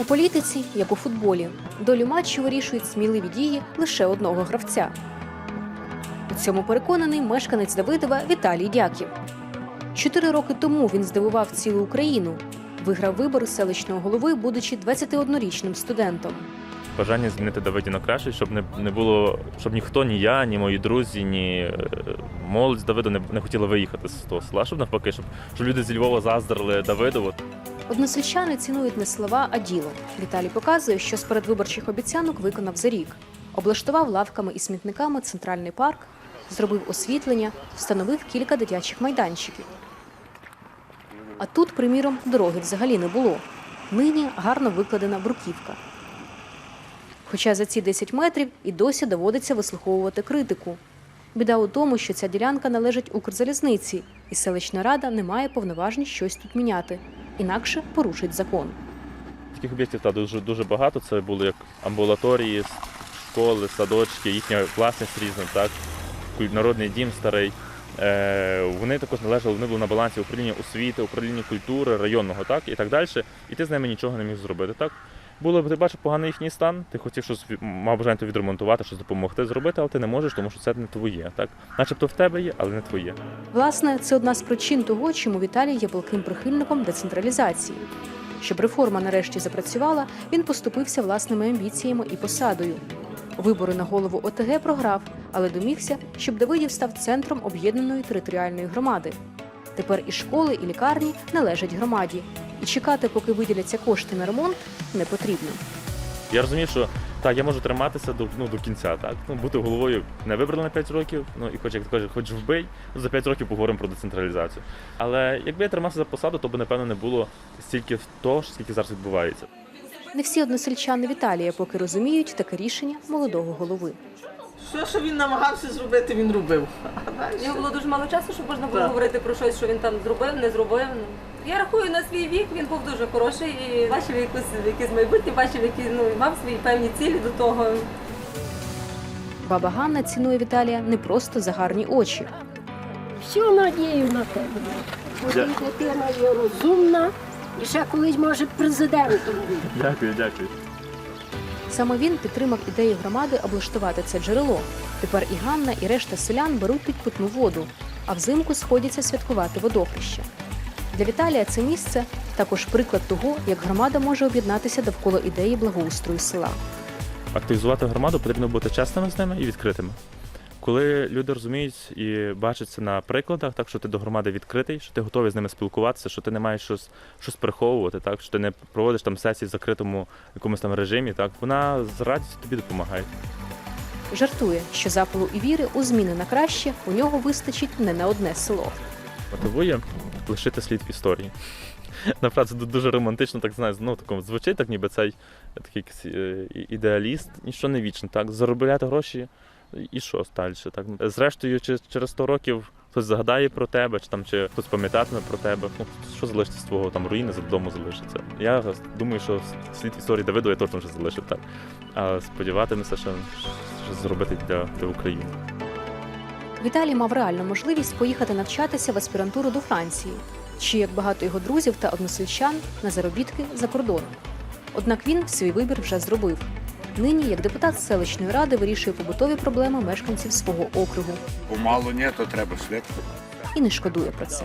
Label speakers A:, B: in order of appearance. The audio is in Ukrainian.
A: У політиці, як у футболі, долю матчу вирішують сміливі дії лише одного гравця. У цьому переконаний мешканець Давидова Віталій Дяків. Чотири роки тому він здивував цілу Україну. Виграв вибори селищного голови, будучи 21-річним студентом.
B: Бажання змінити Давиді на краще, щоб не, не було, щоб ніхто, ні я, ні мої друзі, ні е, молодь з Давиду не, не хотіли виїхати з того села, щоб навпаки, щоб, щоб люди зі Львова заздрили Давидову.
A: Односельчани цінують не слова, а діло. Віталій показує, що з передвиборчих обіцянок виконав за рік. Облаштував лавками і смітниками центральний парк, зробив освітлення, встановив кілька дитячих майданчиків. А тут, приміром, дороги взагалі не було. Нині гарно викладена бруківка. Хоча за ці 10 метрів і досі доводиться вислуховувати критику. Біда у тому, що ця ділянка належить Укрзалізниці, і селищна рада не має повноважень щось тут міняти, інакше порушить закон.
B: Таких об'єктів та дуже дуже багато. Це були як амбулаторії, школи, садочки, їхня власність різна, так народний дім старий. Е, вони також належали, вони були на балансі управління освіти, управління культури, районного, так і так далі. І ти з ними нічого не міг зробити. Так було б ти бачив поганий їхній стан. Ти хотів щось мав бажання відремонтувати, щось допомогти зробити, але ти не можеш, тому що це не твоє. Так, начебто в тебе є, але не твоє.
A: Власне, це одна з причин того, чому Віталій є палким прихильником децентралізації. Щоб реформа нарешті запрацювала, він поступився власними амбіціями і посадою. Вибори на голову ОТГ програв, але домігся, щоб Давидів став центром об'єднаної територіальної громади. Тепер і школи, і лікарні належать громаді, і чекати, поки виділяться кошти на ремонт, не потрібно.
B: Я розумів, що так, я можу триматися до, ну, до кінця, так? Ну, бути головою не вибрали на 5 років, ну і хоч як ти кажеш, хоч вбий, ну, за 5 років поговоримо про децентралізацію. Але якби я тримався за посаду, то б, напевно, не було стільки того, скільки зараз відбувається.
A: Не всі односельчани Віталія поки розуміють таке рішення молодого голови.
C: Все, що він намагався зробити, він робив.
D: У нього було дуже мало часу, щоб можна було
C: Так.
D: говорити про щось, що він там зробив, не зробив. Ну, Я рахую на свій вік, він був дуже хороший і бачив якусь якесь майбутнє, бачив, які ну мав свої певні цілі до того.
A: Баба Ганна цінує Віталія не просто за гарні очі,
E: Всю надію на тебе. Бо дитина є розумна і ще колись може президентом бути.
B: Дякую, дякую.
A: Саме він підтримав ідею громади облаштувати це джерело. Тепер і Ганна, і решта селян беруть тут питну воду, а взимку сходяться святкувати водохреща. Для Віталія це місце також приклад того, як громада може об'єднатися довкола ідеї благоустрою села.
B: Активізувати громаду потрібно бути чесними з ними і відкритими. Коли люди розуміють і бачать це на прикладах, так що ти до громади відкритий, що ти готовий з ними спілкуватися, що ти не маєш щось, щось приховувати, так що ти не проводиш там сесії в закритому якомусь там режимі, так вона з радістю тобі допомагає.
A: Жартує, що запалу і віри у зміни на краще у нього вистачить не на одне село.
B: мотивує лишити слід в історії. Направді це дуже романтично, так знаю, ну такому звучить, так ніби цей такий е, ідеаліст, ніщо не вічно, так, заробляти гроші і що далі. Так. Зрештою, чи через 100 років хтось згадає про тебе, чи там чи хтось пам'ятатиме про тебе, ну що залишиться з твого там руїни, з дому залишиться. Я думаю, що слід історії Давиду я точно вже залишив так. А сподіватимуся, що щось зробити для, для України.
A: Віталій мав реальну можливість поїхати навчатися в аспірантуру до Франції, чи як багато його друзів та односельчан на заробітки за кордоном. Однак він свій вибір вже зробив. Нині, як депутат селищної ради, вирішує побутові проблеми мешканців свого округу
F: Помалу ні, то треба швидко.
A: і не шкодує про це.